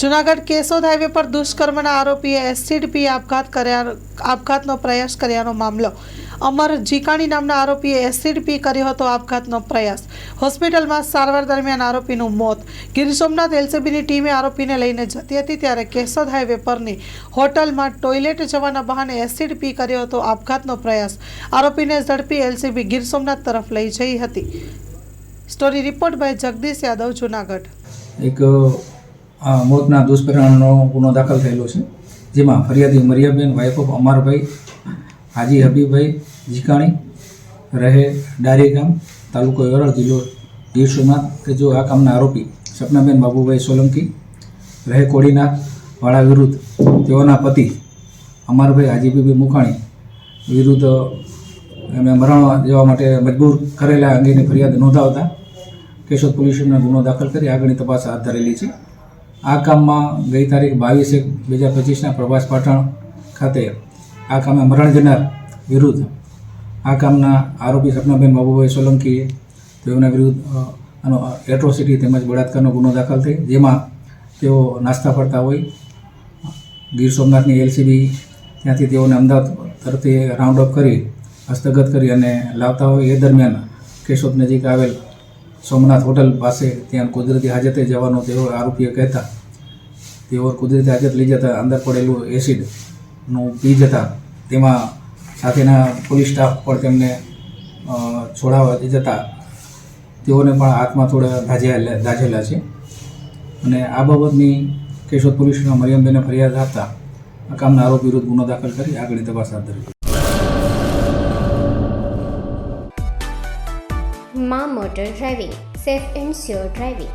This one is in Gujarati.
જુનાગઢ કેશોદ હાઈવે પર દુષ્કર્મના આરોપીએ એસિડ પી આપઘાત કર્યા આપઘાતનો પ્રયાસ કર્યાનો મામલો. અમર જીકાણી નામના આરોપીએ એસિડ પી કર્યો હતો આપઘાતનો પ્રયાસ. હોસ્પિટલમાં સારવાર દરમિયાન આરોપીનું મોત. ગીર સોમનાથ એલસીબીની ટીમે આરોપીને લઈને જતી હતી ત્યારે કેશોદ હાઈવે પરની હોટલમાં ટોયલેટ જવાના બહાને એસિડ પી કર્યો હતો આપઘાતનો પ્રયાસ. આરોપીને ઝડપી એલસીબી ગીર સોમનાથ તરફ લઈ જઈ હતી. Story report by Jagdish Yadav, Junagadh. એક મોતના દુષ્પરિણામનો ગુનો દાખલ થયેલો છે. જેમાં ફરિયાદી મરિયાબેન વાઇફ અમરભાઈ, હાજી હબીબભાઈ જીકાણી, રહે ડારી ગામ, તાલુકો એરળ જિલ્લો ગીર સોમનાથ. કે જો આ કામના આરોપી સપનાબેન બાબુભાઈ સોલંકી, રહે કોડીના વાળા વિરુદ્ધ તેઓના પતિ અમરભાઈ હાજીબીબી મુખાણી વિરુદ્ધ એમને મરણ જવા માટે મજબૂર કરેલા અંગેની ફરિયાદ નોંધાવતા કેશોદ પોલીસ ગુનો દાખલ કરી આગળની તપાસ હાથ ધરેલી છે. આ કામમાં ગઈ તારીખ બાવીસ એક બે હજાર પચીસના પ્રભાસ પાટણ ખાતે આ કામે મરણ જનાર વિરુદ્ધ આ કામના આરોપી સપનાબેન બાબુભાઈ સોલંકીએ તેઓના વિરુદ્ધ આનો એટ્રોસિટી તેમજ બળાત્કારનો ગુનો દાખલ થઈ, જેમાં તેઓ નાસ્તા ફરતા હોય. ગીર સોમનાથની એલસીબી ત્યાંથી તેઓને અમદાવાદ તરફથી રાઉન્ડ અપ કરી, હસ્તગત કરી અને લાવતા હોય. એ દરમિયાન કેશોદ નજીક આવેલ સોમનાથ હોટલ પાસે ત્યાં કુદરતી હાજતે જવાનો તેઓ આરોપીએ કહેતા તેઓ કુદરતી હાજત લઈ જતા અંદર પડેલું એસિડનું પી જતા તેમાં સાથેના પોલીસ સ્ટાફ પણ તેમને છોડાવવા જતા. તેઓને પણ હાથમાં થોડા દાઝેલા દાઝેલા છે. અને આ બાબતની કેશોદ પોલીસના મરિયમબેને ફરિયાદ આપતા આ કામના આરોપ વિરુદ્ધ ગુનો દાખલ કરી આગળની તપાસ હાથ ધરી. મા motor driving, safe and sure driving.